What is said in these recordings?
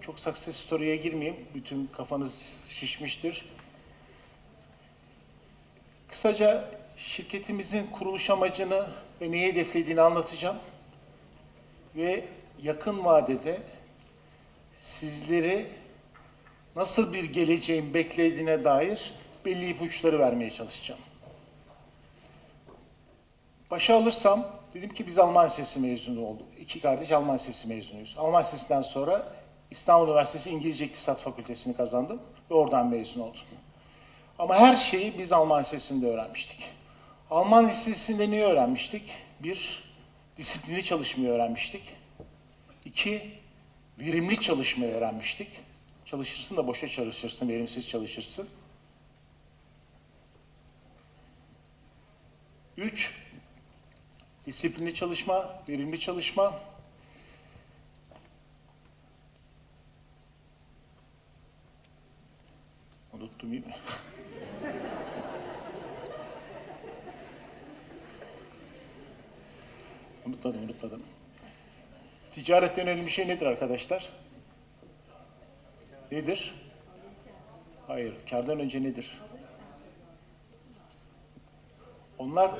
Çok success story'e girmeyeyim. Bütün kafanız şişmiştir. Kısaca şirketimizin kuruluş amacını ve neyi hedeflediğini anlatacağım. Ve yakın vadede sizleri nasıl bir geleceğin beklediğine dair belli ipuçları vermeye çalışacağım. Başa alırsam dedim ki biz Alman Lisesi mezunu olduk. İki kardeş Alman Lisesi mezunuyuz. Alman Lisesi'nden sonra İstanbul Üniversitesi İngilizce İktisat Fakültesini kazandım ve oradan mezun oldum. Ama her şeyi biz Alman Lisesi'nde öğrenmiştik. Alman Lisesi'nde neyi öğrenmiştik? Bir, disiplinli çalışmayı öğrenmiştik. İki, verimli çalışmayı öğrenmiştik. Çalışırsın da boşa çalışırsın, verimsiz çalışırsın. Üç, disiplinli çalışma, verimli çalışma. Unuttum mi? unutmadım, unutmadım. Ticaretten önemli şey nedir arkadaşlar? Nedir? Hayır, kardan önce nedir? Onlar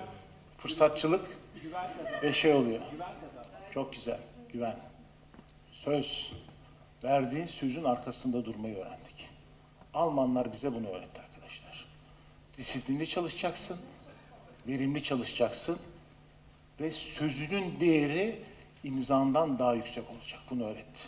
fırsatçılık ve şey oluyor. Çok güzel, güven. Söz. Verdiğin sözün arkasında durmayı öğrendik. Almanlar bize bunu öğretti arkadaşlar. Disiplinli çalışacaksın, verimli çalışacaksın ve sözünün değeri imzandan daha yüksek olacak. Bunu öğretti.